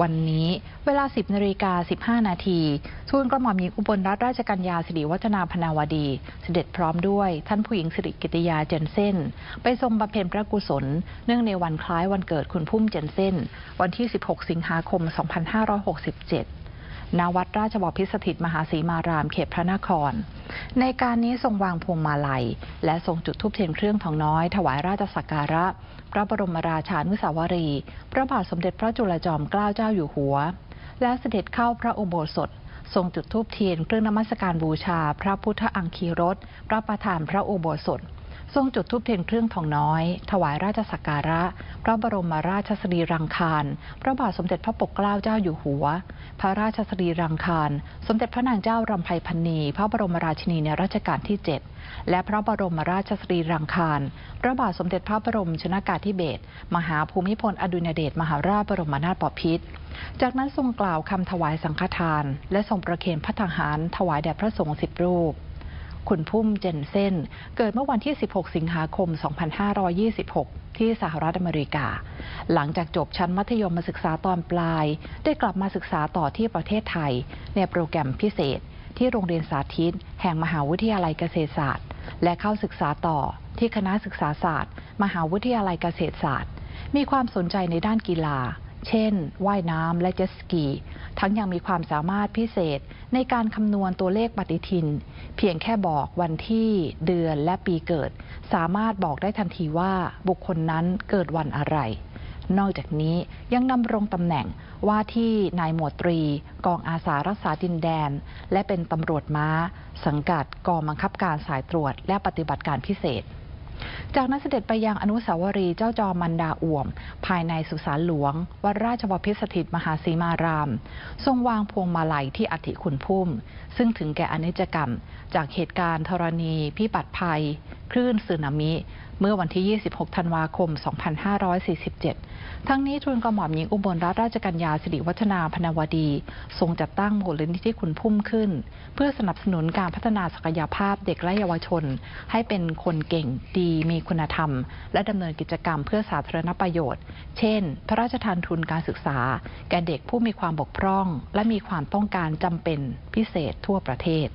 วันนี้เวลา 10นาฬิกา15 นาทีทูลกระหม่อมหญิงอุบลรัตนราชกัญญาสิริวัฒนาพนาวดี เสด็จพร้อมด้วย ท่านผู้หญิงสิริกิติยาเจนเซนไปทรงบำเพ็ญพระกุศล เนื่องในวันคล้ายวันเกิดคุณพุ่มเจนเซนวันที่ 16 สิงหาคม 2567ณวัดราชบพิสถิตมหาศรีมารามเขตพระนคร ในการนี้ทรงวางพวงมาลัย และทรงจุดธูปเทียนเครื่องทองน้อย ถวายราชสักการะ พระบรมราชานุสาวรี พระบาทสมเด็จพระจุลจอมเกล้าเจ้าอยู่หัว และเสด็จเข้าพระอุโบสถ ทรงจุดธูปเทียนเครื่องนมัสการบูชา พระพุทธอังคีรสพระประธานพระอุโบสถ ทรงจุดธูปเทียนเครื่องทองน้อย ถวายราชสักการะ พระบรมราชสรีรังคาร พระบาทสมเด็จพระปกเกล้าเจ้าอยู่หัว พระราชสรีรังคาร สมเด็จพระนางเจ้ารำไพพันนี พระบรมราชินีในรัชกาลที่ 7 และพระบรมราชสรีรังคาร พระบาทสมเด็จพระบรมชนากาธิเบศร มหาภูมิพลอดุลยเดชมหาราชบรมนาถบพิตรจากนั้นทรงกล่าวคำถวายสังฆทาน และทรงประเคนพระทหารถวายแด่พระสงฆ์สิบรูป คุณพุ่มเจนเซนเกิดเมื่อวันที่ 16 สิงหาคม 2526 ที่สหรัฐอเมริกา หลังจากจบชั้นมัธยมศึกษาตอนปลาย ได้กลับมาศึกษาต่อที่ประเทศไทย ในโปรแกรมพิเศษ ที่โรงเรียนสาธิต แห่งมหาวิทยาลัยเกษตรศาสตร์ และเข้าศึกษาต่อที่คณะศึกษาศาสตร์ มหาวิทยาลัยเกษตรศาสตร์ มีความสนใจในด้านกีฬา เช่น ว่ายน้ำและเจ็ตสกี ทั้งยังมีความสามารถพิเศษในการคำนวณตัวเลขปฏิทิน เพียงแค่บอกวันที่เดือนและปีเกิด สามารถบอกได้ทันทีว่าบุคคลนั้นเกิดวันอะไร นอกจากนี้ยังดำรงตำแหน่งว่าที่นายหมวดตรี กองอาสารักษาดินแดน และเป็นตำรวจม้า สังกัดกองบังคับการสายตรวจและปฏิบัติการพิเศษ จากนั้นเสด็จไปยังอนุสาวรีย์เจ้าจอมันดาอ่วม ภายในสุสานหลวง วัดราชบพิสถิตมหาสีมาราม ทรงวางพวงมาลัยที่อธิขุนพุ่ม ซึ่งถึงแก่อนิจกรรม จากเหตุการณ์ธรณีพิบัติภัย คลื่นสึนามิ เมื่อวันที่ 26 ธันวาคม 2547 ทั้งนี้ทูลกระหม่อมหญิงอุบลรัตนราชกัญญาสิริวัฒนาพนวดี ทรงจัดตั้งมูลนิธิขุนพุ่มขึ้น เพื่อสนับสนุนการพัฒนาศักยภาพเด็กและเยาวชน ให้เป็นคนเก่งดีมีคุณธรรม และดำเนินกิจกรรมเพื่อสาธารณประโยชน์ เช่น พระราชทานทุนการศึกษา แก่เด็กผู้มีความบกพร่อง และมีความต้องการจำเป็นพิเศษทั่วประเทศ